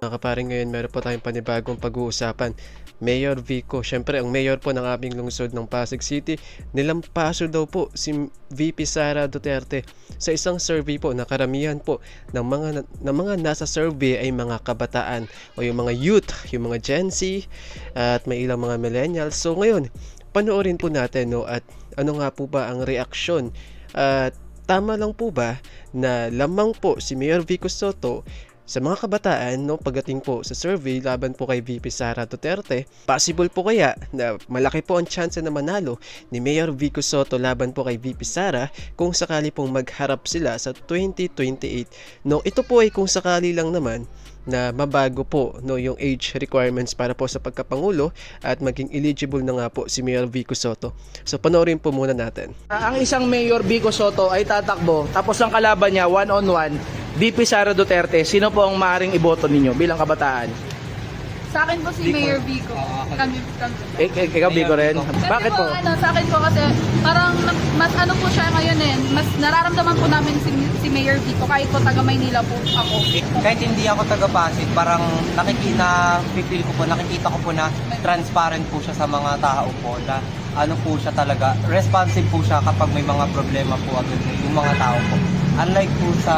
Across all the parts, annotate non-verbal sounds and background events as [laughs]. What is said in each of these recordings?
Mga ngayon, meron po tayong panibagong pag-uusapan. Mayor Vico, syempre ang mayor po ng aming lungsod ng Pasig City, nilampaso daw po si VP Sara Duterte sa isang survey po na karamihan po ng mga, ng mga nasa survey ay mga kabataan o yung mga youth, yung mga Gen Z at may ilang mga millennials. So ngayon, panoorin po natin no at ano nga po ba ang reaksyon at tama lang po ba na lamang po si Mayor Vico Soto sa mga kabataan, no, pagdating po sa survey laban po kay VP Sara Duterte, possible po kaya na malaki po ang chance na manalo ni Mayor Vico Soto laban po kay VP Sara kung sakali pong magharap sila sa 2028. No, ito po ay kung sakali lang naman na mabago po no yung age requirements para po sa pagkapangulo at maging eligible na nga po si Mayor Vico Soto. So panoorin po muna natin. Ah, Ang isang Mayor Vico Soto ay tatakbo tapos ang kalaban niya one on one VP Sara Duterte. Sino po ang maaaring iboto ninyo bilang kabataan? Sa akin po si Mayor Vico. Kami, kami. Eh, eh, ikaw Vico rin. Bakit po? Ano, sa akin po kasi parang mas ano po siya ngayon eh. Mas nararamdaman po namin si, si Mayor Vico kahit po taga Maynila po ako. kahit hindi ako taga Pasig, parang nakikita, feel ko po, nakikita ko po na transparent po siya sa mga tao po na ano po siya talaga, responsive po siya kapag may mga problema po agad yung mga tao po. Unlike po sa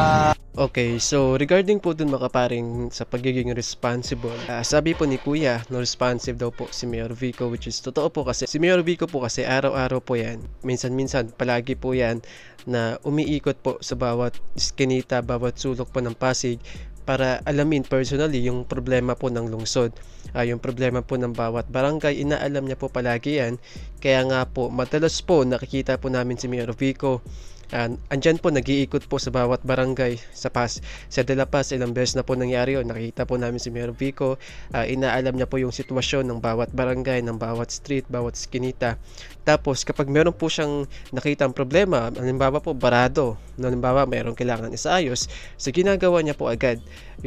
Okay, so regarding po dun makaparing sa pagiging responsible, ah, sabi po ni Kuya, no responsive daw po si Mayor Vico which is totoo po kasi si Mayor Vico po kasi araw-araw po yan, minsan-minsan palagi po yan na umiikot po sa bawat skinita, bawat sulok po ng Pasig para alamin personally yung problema po ng lungsod. Ah, yung problema po ng bawat barangay, inaalam niya po palagi yan. Kaya nga po, madalas po nakikita po namin si Mayor Vico Uh, andyan po, nag-iikot po sa bawat barangay sa Pas. Sa De La Paz, ilang beses na po nangyari yun. Nakita po namin si Mayor Vico. Uh, inaalam niya po yung sitwasyon ng bawat barangay, ng bawat street, bawat skinita. Tapos, kapag meron po siyang nakita ang problema, halimbawa po, barado. Halimbawa, mayroong kailangan isaayos. So, ginagawa niya po agad.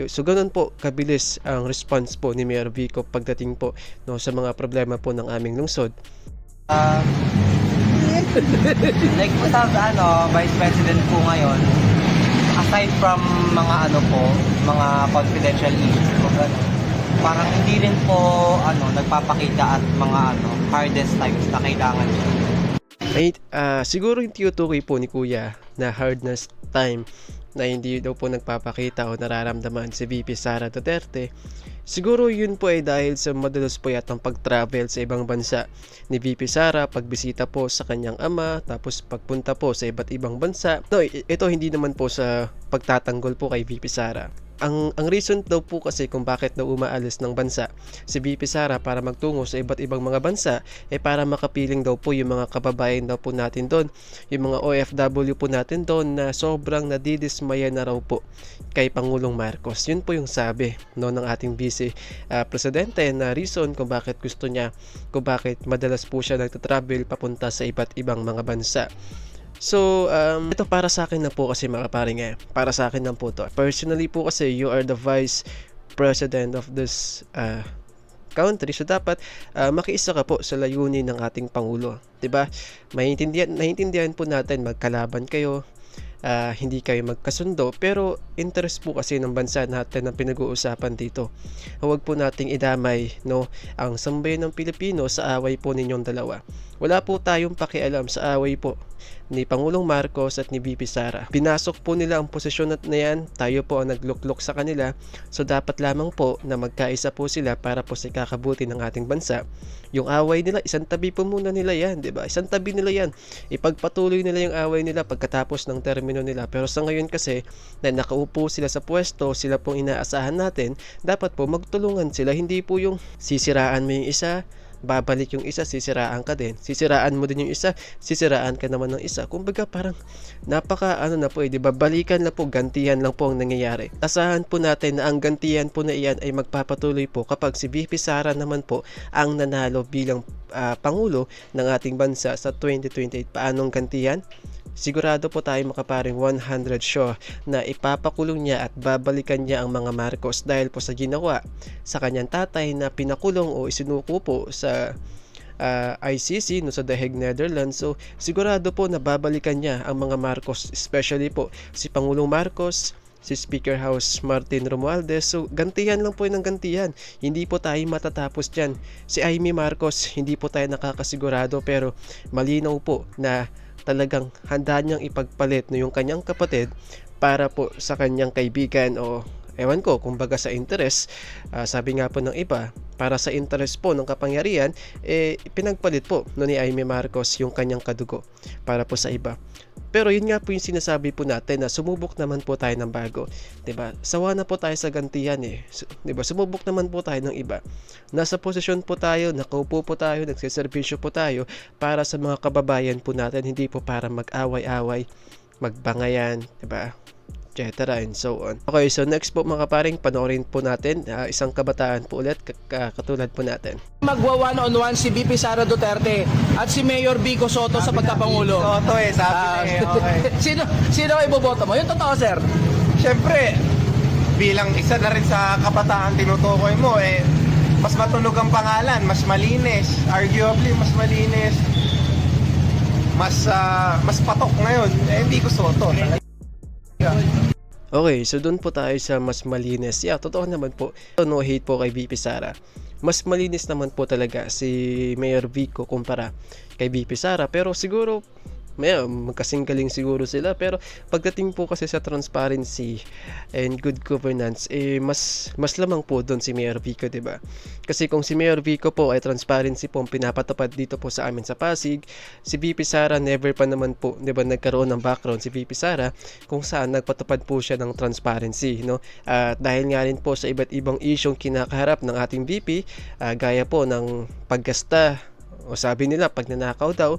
So, ganun po kabilis ang response po ni Mayor Vico pagdating po no, sa mga problema po ng aming lungsod. ah, like [laughs] po sa ano, Vice President po ngayon, aside from mga ano po, mga confidential issues po, ganun, parang hindi rin po ano, nagpapakita at mga ano, hardest times na kailangan siya. Ay, ah, siguro yung tinutukoy po ni Kuya na hardness time na hindi daw po nagpapakita o nararamdaman si VP Sara Duterte. Siguro yun po ay dahil sa madalas po yatang pag-travel sa ibang bansa ni VP Sara, pagbisita po sa kanyang ama, tapos pagpunta po sa iba't ibang bansa. No, ito hindi naman po sa pagtatanggol po kay VP Sara. Ang, ang reason daw po kasi kung bakit daw umaalis ng bansa si VP Sara para magtungo sa iba't ibang mga bansa eh para makapiling daw po yung mga kababayan daw po natin doon. Yung mga OFW po natin doon na sobrang nadidismaya na raw po kay Pangulong Marcos. Yun po yung sabi no, ng ating vice ah, presidente na reason kung bakit gusto niya kung bakit madalas po siya nagtatravel papunta sa iba't ibang mga bansa So, um, ito para sa akin na po kasi mga paring eh. Para sa akin lang po to. Personally po kasi, you are the vice president of this uh, country. So, dapat uh, makiisa ka po sa layunin ng ating Pangulo. 'Di ba Maintindihan, naiintindihan po natin, magkalaban kayo, ah, hindi kayo magkasundo, pero interest po kasi ng bansa natin ang pinag-uusapan dito. Huwag po nating idamay no, ang sambayan ng Pilipino sa away po ninyong dalawa. Wala po tayong pakialam sa away po ni Pangulong Marcos at ni VP Sara. Pinasok po nila ang posisyon na na yan, tayo po ang nagluklok sa kanila, so dapat lamang po na magkaisa po sila para po sa ikakabuti ng ating bansa. Yung away nila, isang tabi po muna nila yan, di ba? Isang tabi nila yan. Ipagpatuloy nila yung away nila pagkatapos ng termino nila. Pero sa ngayon kasi, na nakaupo sila sa pwesto, sila pong inaasahan natin, dapat po magtulungan sila. Hindi po yung sisiraan mo yung isa, babalik yung isa, sisiraan ka din. Sisiraan mo din yung isa, sisiraan ka naman ng isa. Kumbaga parang napaka ano na po eh, di ba? Balikan lang po, gantihan lang po ang nangyayari. Asahan po natin na ang gantihan po na iyan ay magpapatuloy po kapag si VP Sara naman po ang nanalo bilang ah, Pangulo ng ating bansa sa 2028. Paanong gantihan? Sigurado po tayo makaparing 100 sure na ipapakulong niya at babalikan niya ang mga Marcos dahil po sa ginawa sa kanyang tatay na pinakulong o isinuko po sa ah, ICC no sa The Hague, Netherlands. So sigurado po na babalikan niya ang mga Marcos, especially po si Pangulong Marcos, si Speaker House Martin Romualdez. So gantihan lang po yun ng gantihan. Hindi po tayo matatapos dyan. Si Amy Marcos, hindi po tayo nakakasigurado pero malinaw po na talagang handa niyang ipagpalit no yung kanyang kapatid para po sa kanyang kaibigan o ewan ko, kumbaga sa interest, ah, sabi nga po ng iba, para sa interest po ng kapangyarihan, eh, pinagpalit po no ni Aimee Marcos yung kanyang kadugo para po sa iba. Pero yun nga po yung sinasabi po natin na sumubok naman po tayo ng bago. 'Di ba? Sawa na po tayo sa gantihan eh. 'Di ba? Sumubok naman po tayo ng iba. Nasa posisyon po tayo, nakaupo po tayo, nagseserbisyo po tayo para sa mga kababayan po natin, hindi po para mag-away-away, magbangayan, 'di ba? Etc. and so on. Okay, so next po mga paring, panoorin po natin ah, isang kabataan po ulit k- k- katulad po natin. Magwa one on one si VP Sara Duterte at si Mayor Vico Soto sa pagkapangulo. Toto eh, sabi Ah, na eh, okay. [laughs] sino sino iboboto mo? Yung totoo, sir. Siyempre, bilang isa na rin sa kabataan tinutukoy mo, eh, mas matunog ang pangalan, mas malinis, arguably mas malinis, mas ah, mas patok ngayon, eh, hindi ko soto. Talaga. Okay, so doon po tayo sa mas malinis. Yeah, totoo naman po. No hate po kay VP Sara. Mas malinis naman po talaga si Mayor Vico kumpara kay VP Sara. Pero siguro, may magkasing galing siguro sila. Pero pagdating po kasi sa transparency and good governance, eh, mas, mas lamang po doon si Mayor Vico, 'di ba Kasi kung si Mayor Vico po ay transparency po ang pinapatupad dito po sa amin sa Pasig, si VP Sara never pa naman po, 'di ba nagkaroon ng background si VP Sara kung saan nagpatupad po siya ng transparency no at dahil nga rin po sa iba't ibang isyong kinakaharap ng ating VP ah, gaya po ng paggasta o sabi nila pag nanakaw daw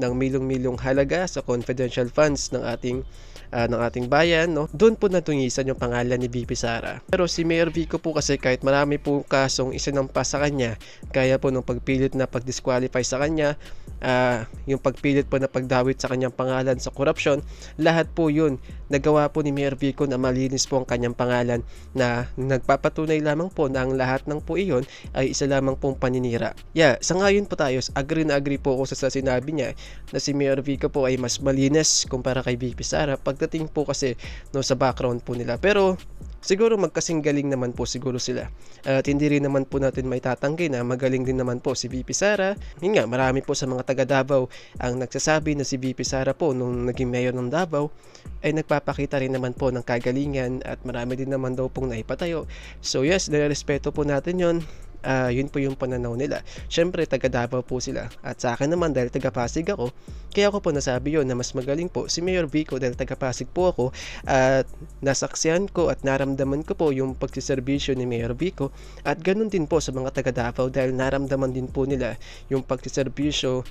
ng milong-milong halaga sa confidential funds ng ating ah, ng ating bayan no? Doon po natungisan yung pangalan ni VP Sara. Pero si Mayor Vico po kasi kahit marami po kasong isinampa sa kanya kaya po nung pagpilit na pag-disqualify sa kanya ah, yung pagpilit po na pagdawit sa kanyang pangalan sa korupsyon lahat po yun nagawa po ni Mayor Vico na malinis po ang kanyang pangalan na nagpapatunay lamang po na ang lahat ng po iyon ay isa lamang pong paninira. Yeah, sa ngayon po tayo, agree na agree po ako sa, sinabi niya na si Mayor Vico po ay mas malinis kumpara kay VP Sara pagdating po kasi no, sa background po nila. Pero siguro magkasing galing naman po siguro sila. At hindi rin naman po natin may tatanggi na magaling din naman po si VP Sara. Yun nga, marami po sa mga taga Davao ang nagsasabi na si VP Sara po nung naging mayor ng Davao ay nagpapakita rin naman po ng kagalingan at marami din naman daw pong naipatayo. So yes, respeto po natin yon Ah, yun po yung pananaw nila. Siyempre, taga Davao po sila. At sa akin naman, dahil taga Pasig ako, kaya ako po nasabi yon na mas magaling po si Mayor Vico dahil taga Pasig po ako at nasaksihan ko at naramdaman ko po yung pagsiservisyo ni Mayor Vico at ganun din po sa mga taga Davao dahil naramdaman din po nila yung pagsiservisyo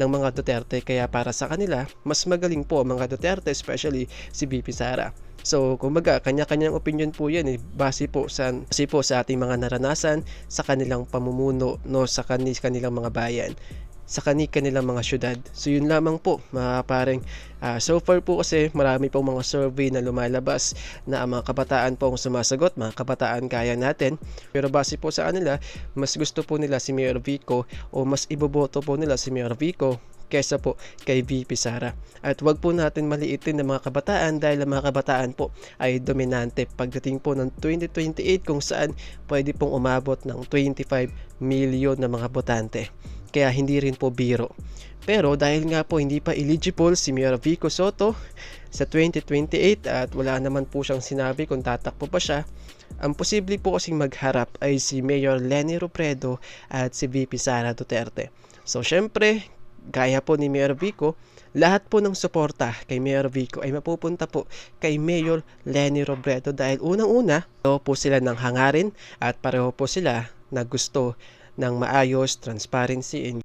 ng mga Duterte kaya para sa kanila mas magaling po ang mga Duterte especially si VP Sara. So, kumbaga, kanya-kanyang opinion po 'yan eh, base po sa base po sa ating mga naranasan sa kanilang pamumuno no sa kani kanilang mga bayan sa kani kanilang mga syudad. So yun lamang po mga pareng ah, so far po kasi marami pong mga survey na lumalabas na ang mga kabataan po ang sumasagot, mga kabataan kaya natin. Pero base po sa kanila, mas gusto po nila si Mayor Vico o mas iboboto po nila si Mayor Vico kesa po kay VP Sara. At wag po natin maliitin ng mga kabataan dahil ang mga kabataan po ay dominante pagdating po ng 2028 kung saan pwede pong umabot ng 25 million na mga botante. Kaya hindi rin po biro. Pero dahil nga po hindi pa eligible si Mayor Vico Soto sa 2028 at wala naman po siyang sinabi kung tatakbo pa siya, ang posible po kasing magharap ay si Mayor Lenny Robredo at si VP Sara Duterte. So syempre, gaya po ni Mayor Vico, lahat po ng suporta kay Mayor Vico ay mapupunta po kay Mayor Lenny Robredo dahil unang-una, pareho po sila ng hangarin at pareho po sila na gusto ng maayos, transparency, and